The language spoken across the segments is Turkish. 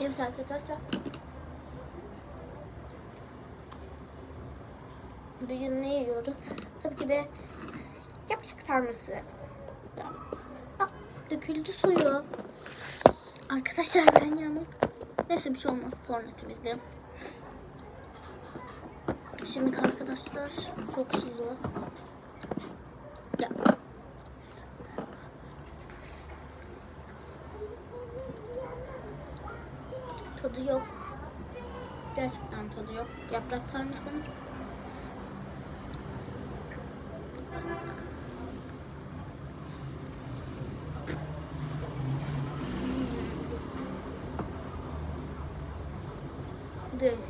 Evet arkadaşlar. Bugün ne yiyoruz? Tabii ki de yaprak sarması. Aa, döküldü suyu. Arkadaşlar ben yandım. Neyse bir şey olmaz. Sonra temizlerim. Şimdi arkadaşlar çok sulu. Tadı yok. Gerçekten tadı yok. Yaprak sarmasının Değişik.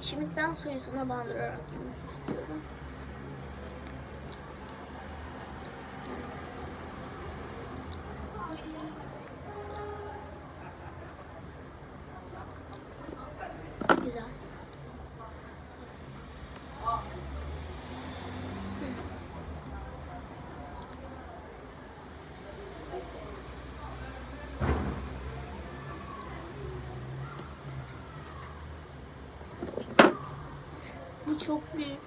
Şimdi ben suyusuna bandırarak yemek istiyorum. Bu çok büyük.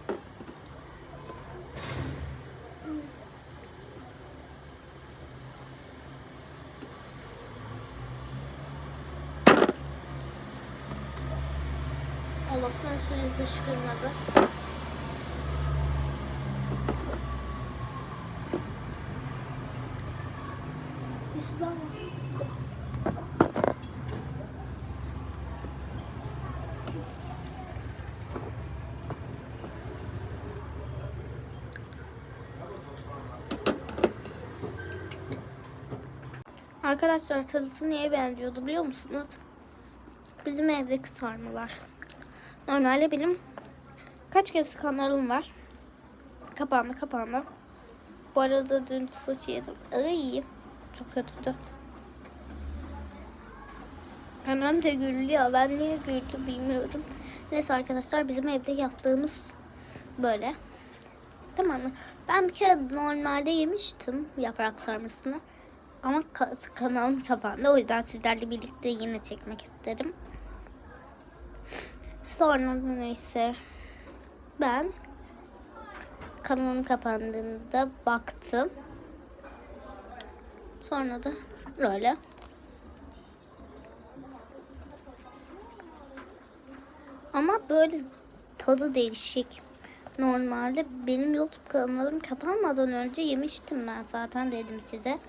Allah'tan suyu fışkırmadı. Bismillah. Arkadaşlar tadısı neye benziyordu biliyor musunuz? Bizim evdeki sarmalar. Normalde benim kaç kez kanalım var. Kapandı kapandı. Bu arada dün saç yedim. Ay, çok kötüydü. Annem de gülüyor. Ben niye güldüm bilmiyorum. Neyse arkadaşlar bizim evde yaptığımız böyle. Tamam mı? Ben bir kere normalde yemiştim yaprak sarmasını. Ama ka- kanalım kapandı. O yüzden sizlerle birlikte yine çekmek istedim. Sonra neyse ben kanalım kapandığında baktım. Sonra da böyle. Ama böyle tadı değişik. Normalde benim YouTube kanalım kapanmadan önce yemiştim ben zaten dedim size.